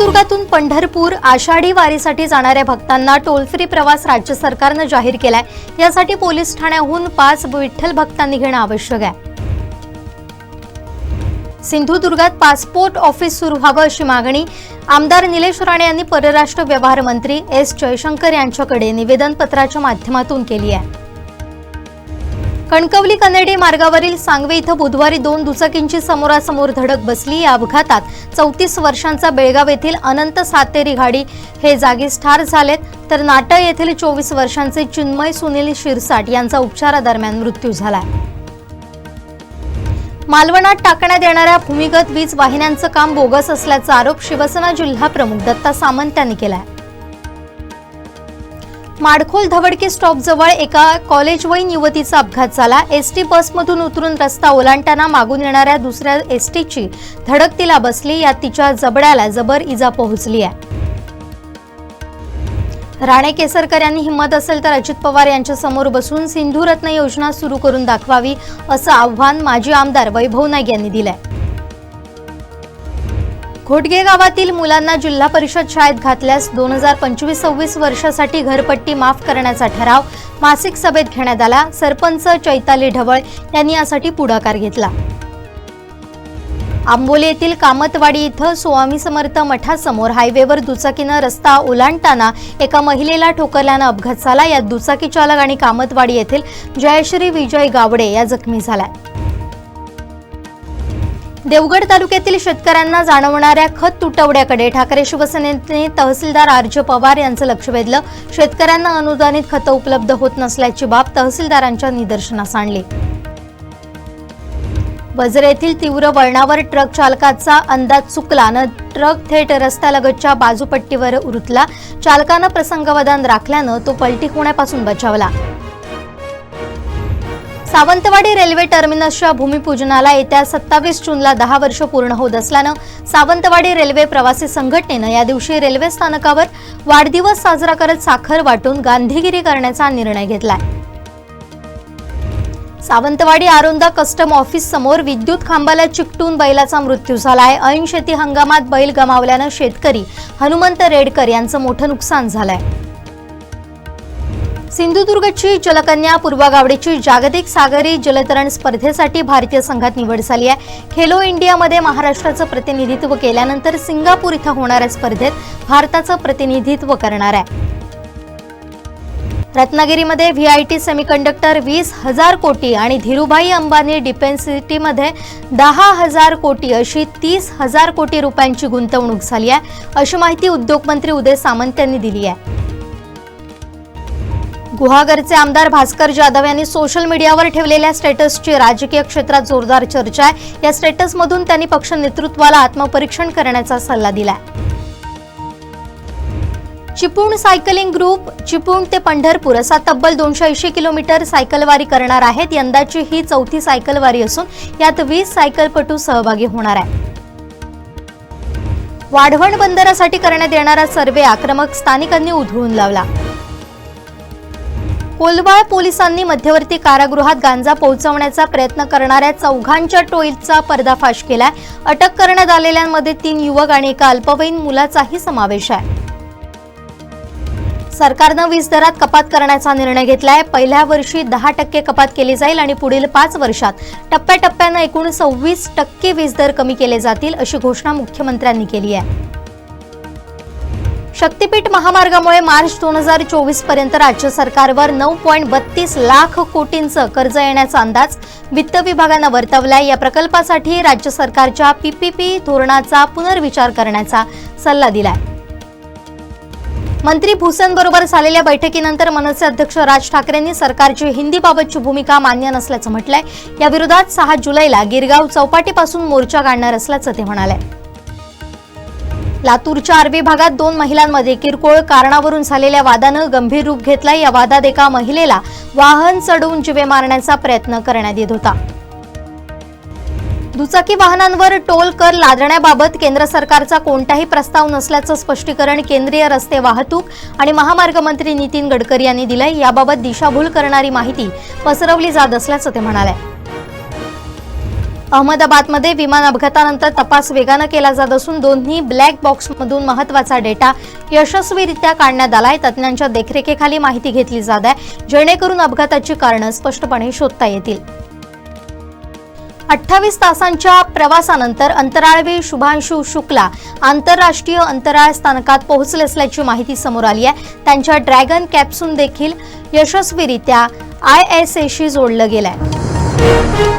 पंढरपूर आषाढी वारीसाठी जाणाऱ्या भक्तांना टोल फ्री प्रवास राज्य सरकारनं जाहीर केलाय. यासाठी पोलीस ठाण्याहून पाच विठ्ठल भक्तांनी घेणं आवश्यक आहे. सिंधुदुर्गात पासपोर्ट ऑफिस सुरू व्हावं अशी मागणी आमदार निलेश राणे यांनी परराष्ट्र व्यवहार मंत्री एस जयशंकर यांच्याकडे निवेदनपत्राच्या माध्यमातून केली आहे. कणकवली कनेडी मार्गावरील सांगवे इथं बुधवारी दोन दुचाकींची समोरासमोर धडक बसली. या अपघातात चौतीस वर्षांचा बेळगाव येथील अनंत सातेरी गाडी हे जागीच ठार झालेत. तर नाटळ येथील चोवीस वर्षांचे चिन्मय सुनील शिरसाट यांचा उपचारादरम्यान मृत्यू झाला मालवणात टाकण्यात येणाऱ्या भूमिगत वीज वाहिन्यांचं काम बोगस असल्याचा आरोप शिवसेना जिल्हा प्रमुख दत्ता सामंत यांनी केला आहे माडखोल धवडके स्टॉपजवळ एका कॉलेजवयीन युवतीचा अपघात झाला. एसटी बसमधून उतरून रस्ता ओलांडताना मागून येणाऱ्या दुसऱ्या एसटीची धडक तिला बसली. यात तिच्या जबड्याला जबर इजा पोहोचली आहे. राणे केसरकर यांनी हिंमत असेल तर अजित पवार यांच्या समोर बसून सिंधुरत्न योजना सुरू करून दाखवावी असं आव्हान माजी आमदार वैभव नाईक यांनी दिलंय. घोटगे गावातील मुलांना जिल्हा परिषद शाळेत घातल्यास दोन हजार पंचवीस सव्वीस वर्षासाठी घरपट्टी माफ करण्याचा ठराव मासिक सभेत घेण्यात आला. सरपंच चैताली ढवळ यांनी यासाठी पुढाकार घेतला. आंबोली येथील कामतवाडी इथं स्वामी समर्थ मठासमोर हायवेवर दुचाकीनं रस्ता ओलांडताना एका महिलेला ठोकरल्यानं अपघात झाला. यात दुचाकी चालक आणि कामतवाडी येथील जयश्री विजय गावडे या जखमी झाल्या. देवगड तालुक्यातील शेतकऱ्यांना जाणवणाऱ्या खत तुटवड्याकडे ठाकरे शिवसेनेने तहसीलदार आर्ज पवार यांचं लक्ष वेधलं. शेतकऱ्यांना अनुदानित खतं उपलब्ध होत नसल्याची बाब तहसीलदारांच्या निदर्शनास आणली. वजरे येथील तीव्र वळणावर ट्रक चालकाचा अंदाज चुकला न ट्रक थेट रस्त्यालगतच्या बाजूपट्टीवर उरुतला. चालकानं प्रसंगवधान राखल्यानं तो पलटी होण्यापासून बचावला. सावंतवाडी रेल्वे टर्मिनसच्या भूमिपूजनाला येत्या सत्तावीस जूनला दहा वर्ष पूर्ण होत असल्यानं सावंतवाडी रेल्वे प्रवासी संघटनेनं या दिवशी रेल्वे स्थानकावर वाढदिवस साजरा करत साखर वाटून गांधीगिरी करण्याचा निर्णय घेतलाय. सावंतवाडी आरोंदा कस्टम ऑफिस समोर विद्युत खांबाला चिकटून बैलाचा मृत्यू झाला आहे ऐन शेती हंगामात बैल गमावल्यानं शेतकरी हनुमंत रेडकर यांचं मोठं नुकसान झालंय. सिंधुदुर्गची जलकन्या पूर्वा गावडेची जागतिक सागरी जलतरण स्पर्धेसाठी भारतीय संघात निवड झाली आहे. खेलो इंडियामध्ये महाराष्ट्राचं प्रतिनिधित्व केल्यानंतर सिंगापूर इथं होणाऱ्या स्पर्धेत. भारताचं प्रतिनिधित्व करणार आहे. रत्नागिरीमध्ये व्ही आय टी सेमीकंडक्टर वीस हजार कोटी आणि धीरूभाई अंबानी डिफेन्स सिटीमध्ये दहा हजार कोटी अशी तीस हजार कोटी रुपयांची गुंतवणूक झाली आहे. अशी माहिती उद्योगमंत्री उदय सामंत यांनी दिली आहे. गुहागरचे आमदार भास्कर जाधव यांनी सोशल मीडियावर ठेवलेल्या स्टेटसची राजकीय क्षेत्रात जोरदार चर्चा आहे. या स्टेटसमधून त्यांनी पक्ष नेतृत्वाला आत्मपरीक्षण करण्याचा सल्ला दिलाय. चिपळूण सायकलिंग ग्रुप चिपळूण ते पंढरपूर असा तब्बल दोनशे ऐंशी किलोमीटर सायकलवारी करणार आहेत. यंदाची ही चौथी सायकलवारी असून यात वीस सायकलपटू सहभागी होणार आहे वाढवण बंदरासाठी करण्यात येणारा सर्वे आक्रमक स्थानिकांनी उधळून लावला. कोलवाळ पोलिसांनी मध्यवर्ती कारागृहात गांजा पोहोचवण्याचा प्रयत्न करणाऱ्या चौघांच्या टोईलचा पर्दाफाश केलाय. अटक करण्यात आलेल्यांमध्ये तीन युवक आणि एका अल्पवयीन मुलाचाही समावेश आहे. सरकारनं वीज दरात कपात करण्याचा निर्णय घेतलाय. पहिल्या वर्षी दहा टक्के कपात केली जाईल आणि पुढील पाच वर्षात टप्प्याटप्प्यानं एकूण सव्वीस टक्के वीज दर कमी केले जातील अशी घोषणा मुख्यमंत्र्यांनी केली आहे. शक्तीपीठ महामार्गामुळे मार्च दोन हजार चोवीसपर्यंत राज्य सरकारवर नऊ पॉईंट बत्तीस लाख कोटींचं कर्ज येण्याचा अंदाज वित्त विभागानं वर्तवलाय. या प्रकल्पासाठी राज्य सरकारच्या पीपीपी धोरणाचा पुनर्विचार करण्याचा सल्ला दिलाय. मंत्री भूषणबरोबर झालेल्या बैठकीनंतर मनसे अध्यक्ष राज ठाकरेंनी सरकारची हिंदीबाबतची भूमिका मान्य नसल्याचं म्हटलंय. याविरोधात सहा जुलैला गिरगाव चौपाटीपासून मोर्चा काढणार असल्याचं ते म्हणाले. लातूरच्या आर्वी भागात दोन महिलांमध्ये किरकोळ कारणावरून झालेल्या वादानं गंभीर रूप घेतला या वादात एका महिलेला वाहन चढवून जिवे मारण्याचा प्रयत्न करण्यात येत होता. दुचाकी वाहनांवर टोल कर लादण्याबाबत केंद्र सरकारचा कोणताही प्रस्ताव नसल्याचं स्पष्टीकरण केंद्रीय रस्ते वाहतूक आणि महामार्ग मंत्री नितीन गडकरी यांनी दिलंय. याबाबत दिशाभूल करणारी माहिती पसरवली जात असल्याचं ते म्हणाले. अहमदाबादमध्ये विमान अपघातानंतर तपास वेगानं केला जात असून दोन्ही ब्लॅक बॉक्समधून महत्त्वाचा डेटा यशस्वीरित्या काढण्यात आलाय. तज्ज्ञांच्या देखरेखीखाली माहिती घेतली जात आहे. जेणेकरून अपघाताची कारणं स्पष्टपणे शोधता येतील. अठ्ठावीस तासांच्या प्रवासानंतर अंतराळवीर शुभांशु शुक्ला आंतरराष्ट्रीय अंतराळ स्थानकात पोहोचले असल्याची माहिती समोर आली आहे. त्यांच्या ड्रॅगन कॅप्सून देखील यशस्वीरित्या आय एस एशी जोडलं गेलंय.